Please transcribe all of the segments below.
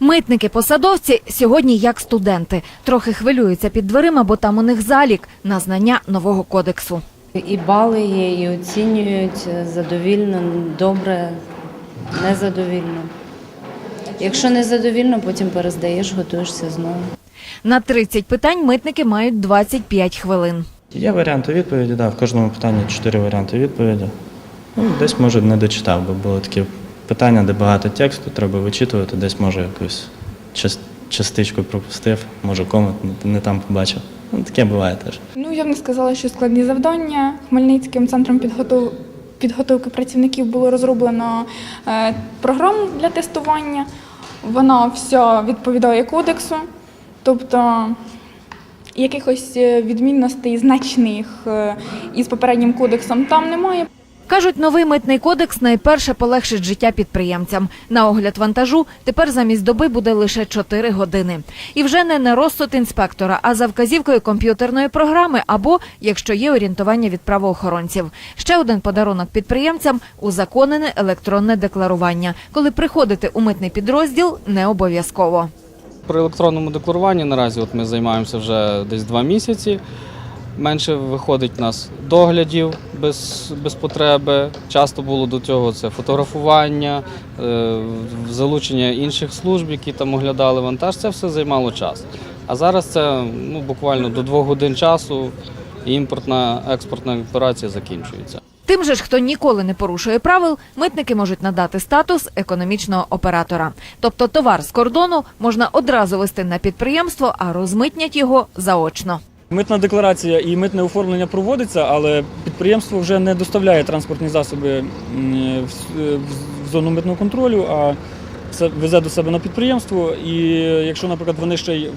Митники-посадовці сьогодні як студенти. Трохи хвилюються під дверима, бо там у них залік на знання нового кодексу. І бали є, і оцінюють задовільно, добре, незадовільно. Якщо незадовільно, потім перездаєш, готуєшся знову. На 30 питань митники мають 25 хвилин. Є варіанти відповіді, да, в кожному питанні чотири варіанти відповіді. Ну, десь, може, не дочитав, бо були такі питання, де багато тексту, треба вичитувати, десь, може, якусь частичку пропустив, може, комент не, там побачив. Ну, таке буває теж. Ну, я б не сказала, що складні завдання. Хмельницьким центром підготов... підготовки працівників було розроблено е, програму для тестування. Вона вся відповідає кодексу, тобто якихось е, відмінностей значних е, із попереднім кодексом там немає. Кажуть, новий митний кодекс найперше полегшить життя підприємцям. На огляд вантажу тепер замість доби буде лише 4 години. І вже не на розсуд інспектора, а за вказівкою комп'ютерної програми або, якщо є орієнтування від правоохоронців. Ще один подарунок підприємцям – узаконене електронне декларування. Коли приходити у митний підрозділ, не обов'язково. При електронному декларуванні наразі от ми займаємося вже десь два місяці. Менше виходить у нас доглядів без, без потреби. Часто було до цього це фотографування, е, залучення інших служб, які там оглядали вантаж. Це все займало час. А зараз це ну, буквально до двох годин часу імпортна експортна операція закінчується. Тим же ж, хто ніколи не порушує правил, митники можуть надати статус економічного оператора. Тобто товар з кордону можна одразу вести на підприємство, а розмитнять його заочно. Митна декларація і митне оформлення проводиться, але підприємство вже не доставляє транспортні засоби в, зону митного контролю, а везе до себе на підприємство. І якщо, наприклад, вони ще й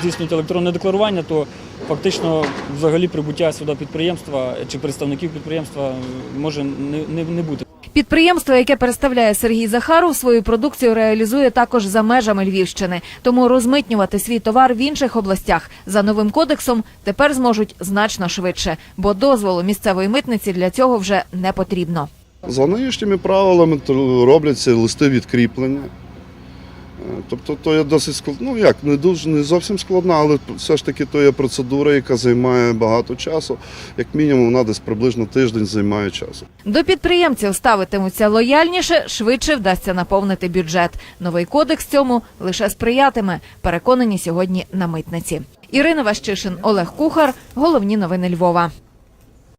здійснюють електронне декларування, то фактично взагалі прибуття сюди підприємства чи представників підприємства може не бути. Підприємство, яке представляє Сергій Захаров, свою продукцію реалізує також за межами Львівщини. Тому розмитнювати свій товар в інших областях за новим кодексом тепер зможуть значно швидше, бо дозволу місцевої митниці для цього вже не потрібно. За нинішніми правилами робляться листи відкріплення. Тобто то є досить складно, ну як, не дуже не зовсім складна, але все ж таки то є процедура, яка займає багато часу. Як мінімум, вона десь приблизно тиждень займає часу. До підприємців ставитимуться лояльніше, швидше вдасться наповнити бюджет. Новий кодекс цьому лише сприятиме. Переконані сьогодні на митниці. Ірина Ващишин, Олег Кухар. Головні новини Львова.